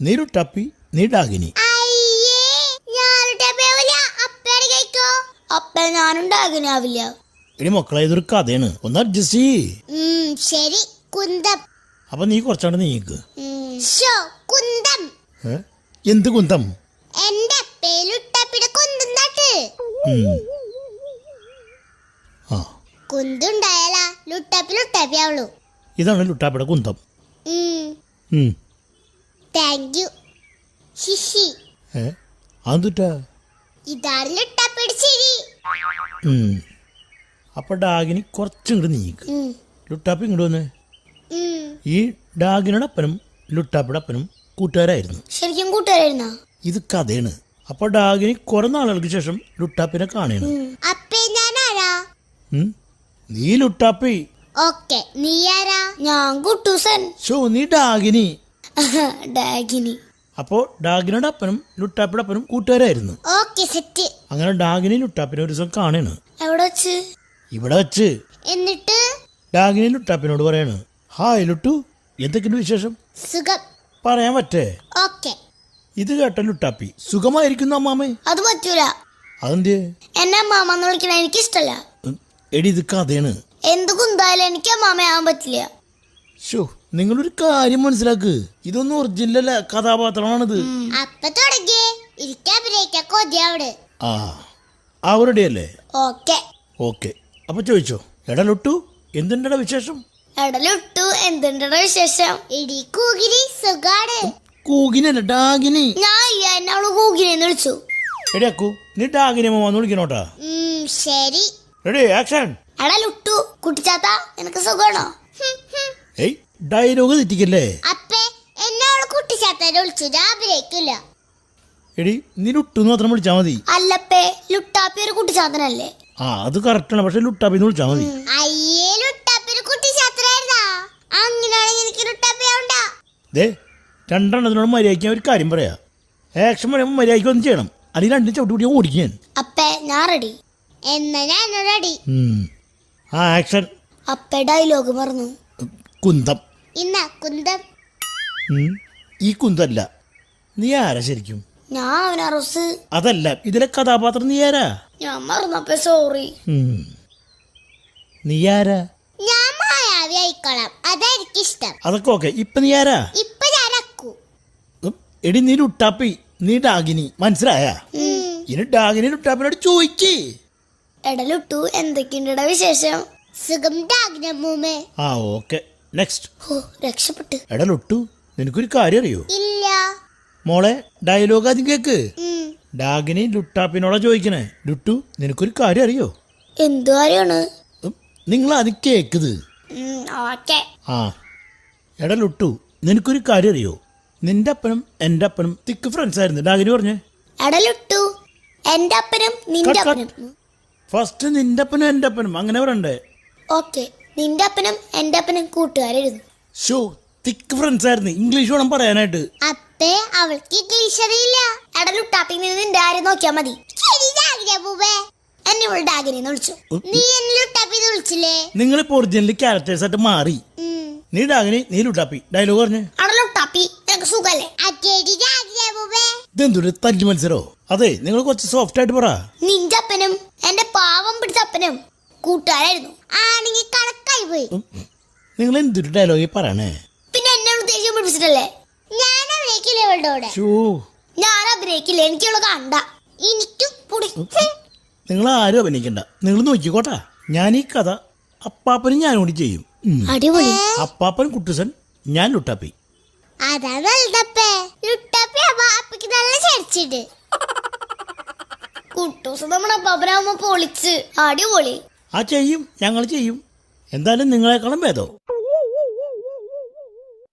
നീ നീടാകിനി. ഇനി അപ്പ ഞാനുണ്ടാകാനാവില്ല എടി മക്കളെ ഇതൊരു കഥയാണ്. ഒന്ന് അഡ്ജസ്റ്റ് ശരി. കുന്തം. അപ്പൊ നീ കുറച്ചാണ് നീക്ക്. കുന്തം. എന്ത് കുന്തം? എന്റെ അപ്പയിലുട്ടപ്പിടെ കുന്തം നട്ട്. ആ. കുന്തുണ്ടായാലാ ലുട്ടപ്പി ലുട്ടപ്പിയാവുള്ളൂ. ഇതാണ് ലുട്ടാപ്പിയുടെ കുന്തം. ഉം. താങ്ക് യു ഹിഹി ഏ? അതുട്ടാ ശരി ഉം. അപ്പൊ ഡാഗിനി കുറച്ചിങ്ങോട്ട് നീക്ക്. ലുട്ടാപ്പ് ഇങ്ങോട്ട് വന്നേ. ഈ ഡാഗിനോട് അപ്പനും ലുട്ടാപ്പിയുടെ അപ്പനും കൂട്ടുകാരായിരുന്നു. ശരിക്കും കൂട്ടുകാരായിരുന്നോ? ഇത് കഥയാണ്. അപ്പൊ ഡാഗിനി കുറെ നാളുകൾക്ക് ശേഷം ലുട്ടാപ്പിനെ കാണുകയാണ് അപ്പേ ഞാനാരാ. നീ ലുട്ടാപ്പി. ഓക്കെ നീ ആരാ? ഞാൻ കുട്ടൂസൻ. ഷോ നീ ഡാഗിനി. ഡാഗിനി. അപ്പോൾ ഡാഗിനിയുടെ അപ്പനും ലുട്ടാപ്പിയുടെ അപ്പനും കൂട്ടുകാരായിരുന്നു. Okay set. അങ്ങനെ ഡാഗിനി ലുട്ടാപ്പിനെ ഒരു ദിവസം കാണാണ്. എവിടെ വെച്ച്? ഇവിടെ വെച്ച്. എന്നിട്ട്? ഡാഗിനി ലുട്ടാപ്പിനോട് പറയാണ് ഹായ് ലുട്ടു എന്തൊക്കെയുണ്ട് വിശേഷം? സുഖം. പറയാൻ പറ്റേ? ഓക്കെ. ഇത് കേട്ട ലുട്ടാപ്പി സുഖമായിരിക്കുന്നു അമ്മാമേ. അത് പറ്റൂല. അതെന്ത്? എന്നെ അമ്മാമെന്ന് വിളിക്കണ എനിക്ക് ഇഷ്ടല്ല എടി ഇത് കഥയാണ്. എന്ത് കുന്തായാലും എനിക്ക് അമ്മാമയാവാൻ പറ്റില്ല. ഷോ നിങ്ങളൊരു കാര്യം മനസ്സിലാക്ക്. ഇതൊന്നും ഒറിജിനൽ കഥാപാത്രമാണിത്. അപ്പൊ തുടങ്ങിയേ. ഇരിക്കാൻ കൊതിയാവിടെ ആ അവരുടെ അല്ലേ ഓക്കെ. ഓക്കെ. അപ്പൊ ചോദിച്ചോ എടാ ലുട്ടു എന്തുണ്ടടാ വിശേഷം? എടലൊട്ടു എന്തുണ്ടടാ വിശേഷം? ഇടി കൂകിരി സുഖാണ്. കൂകിനല്ല ഡാഗിനി. ഞാൻ എന്നോട് കൂകിരിന്ന് വിളിച്ചു. എടി അക്കു നീ ഡാഗിനി വന്ന് വിളിക്കണോട്ടാ? ശരി. Ready action. എടാ ലുട്ടു കുട്ടിച്ചാത്ത നിനക്ക് സുഖാണോ? ഏയ് ഡയലോഗ് തെറ്റിക്കല്ലേ? അപ്പേ കുട്ടിച്ചാത്തനെ വിളിച്ചു ഞാൻ അഭിനയിക്കില്ല. എടി നീ ലുട്ടു മാത്രം വിളിച്ചാ മതി. അല്ലപ്പേ ലുട്ടാപ്പി ഒരു കുട്ടിച്ചാത്തനല്ലേ ആ അത് കറക്റ്റാണ് പക്ഷെ വിളിച്ചാ മതി. അയ്യേ ലുട്ടാപ്പി ഒരു കുട്ടിച്ചാത്തനായിരുന്നാ അങ്ങനെയാണെങ്കിൽ എനിക്ക് ലുട്ടാപ്പി ആവണ്ട. ദേ രണ്ടെണ്ണത്തിനോട് മര്യാദയ്ക്ക് ഒരു കാര്യം പറയാ. ആക്ഷൻ പറയുമ്പോൾ മര്യാദയ്ക്ക് ഒന്നും ചെയ്യണം. അല്ലെങ്കിൽ രണ്ടും ചവിട്ടി കൂടി ഓടിക്കും അപ്പേ ഞാൻ റെഡി എന്നാ ഞാൻ റെഡി ആ ആക്ഷൻ അപ്പേ ഡയലോഗ് മറന്നു. കുന്തം. ഇന്ന കുന്തം? ഈ കുന്തല്ല. നീ ആരാ ശരിക്കും? ഞാൻ അവനറസ് അതല്ല ഇതിലെ കഥാപാത്രം നീ ആരാ? ഞാൻ മറന്നപ്പോ സോറി നീ ആരാ? ഞാൻ മായാവി ആയിക്കോളാം. അതായിരിക്കും ഇഷ്ടം അതൊക്കെ ഓക്കെ. ഇപ്പൊ നീ ആരാ? ഇപ്പൊ ഞാൻ അക്കു. എടി നീ ലുട്ടാപ്പി. നീ ഡാഗിനി. മനസ്സിലായ? ഇനി ഡാഗിനി ലുട്ടാപ്പിനോട് എട എടലുട്ടു എന്തൊക്കെയുണ്ടടാ വിശേഷം? സുഖം മൂമേ ആ ഓക്കെ. നെക്സ്റ്റ് ഹോ രക്ഷപ്പെട്ട്. എടാ ലുട്ടു നിനക്കൊരു കാര്യം അറിയോ ഇല്ല. മോളെ ഡയലോഗ് ആദ്യം കേക്ക്. ഡാഗിനി ലുട്ടാപ്പിനോടാ ചോദിക്കണേ. ലുട്ടു നിനക്കൊരു കാര്യം അറിയോ എന്തു കാര്യമാണ് നിങ്ങൾ അത് കേക്കത് ആ. എടാ ലുട്ടു നിനക്കൊരു കാര്യം അറിയോ നിന്റെ അപ്പനും എന്റെ അപ്പനും തിക്ക് ഫ്രണ്ട്സ് ആയിരുന്നു. ഡാഗിനി പറഞ്ഞേ. എടലുട്ടു എന്റെ അപ്പനും നിന്റെ. അപ്പനും. ഫസ്റ്റ് നിന്റെ അപ്പനും എന്റെ അപ്പനും. അങ്ങനെ പറയണ്ടേ. ഓക്കെ. നിന്റെ അപ്പനും എന്റെ അപ്പനും കൂട്ടുകാരായിരുന്നു. ഷോ തിക്ക് ഫ്രണ്ട്സ് ആയിരുന്നു. ഇംഗ്ലീഷ് വേണം പറയാനായിട്ട്. അത്തേ അവൾക്ക് ഇംഗ്ലീഷ് അറിയില്ല. എടലുട്ടാപ്പി നിന്ന് നിന്റെ ആരും നോക്കിയാ മതി. എന്നെ ഇവളുടെ ആഗ്രഹം വിളിച്ചു. നീ എന്നെ ലുട്ടാപ്പി വിളിച്ചില്ലേ? നിങ്ങളിപ്പോ ഒറിജിനൽ ക്യാരക്ടേഴ്സ് ആയിട്ട് മാറി. നീ ഡാഗിനി നീ ലുട്ടാപ്പി. ഡയലോഗ് പറഞ്ഞേ. എടലുട്ടാപ്പി നിനക്ക് സുഖല്ലേ? അറ്റേടി ഡാഗ്നമ്മൂമ്മേ ഇതെന്തൊരു തല്ലി മത്സരോ. അതെ നിങ്ങൾ കുറച്ച് സോഫ്റ്റ് ആയിട്ട് പറ. നിന്റെ അപ്പനും എന്റെ പാവം പിടിച്ച അപ്പനും കൂട്ടുകാരായിരുന്നു. ആണെങ്കിൽ കണക്കായി പോയി. നിങ്ങൾ എന്തൊരു ഡയലോഗി പറയണേ? പിന്നെ എന്നെ ഉദ്ദേശം പിടിപ്പിച്ചിട്ടല്ലേ ഞാൻ അഭിനയിക്കില്ല ഇവളുടെ ഞാൻ അഭിനയിക്കില്ല എനിക്കുള്ള കണ്ട. എനിക്കും നിങ്ങൾ ആരും അഭിനയിക്കണ്ട. നിങ്ങൾ നോക്കിക്കോട്ടാ. ഞാൻ ഈ കഥ അപ്പാപ്പനും ഞാനും കൂടി ചെയ്യും. അടിപൊളി. അപ്പാപ്പൻ കുട്ടുസൻ ഞാൻ ലുട്ടാപ്പി. അതാ നല്ലതപ്പേ ലുട്ടപ്പേ അപ്പക്ക് നല്ല ചരിച്ചിട്ട്. കുട്ടൂസ് നമ്മുടെ അപ്പാപ്പനാവുമ്പോ പൊളിച്ച്. അടിപൊളി. ആ ചെയ്യും. ഞങ്ങൾ ചെയ്യും. എന്തായാലും നിങ്ങളെക്കാളും ഭേദോ.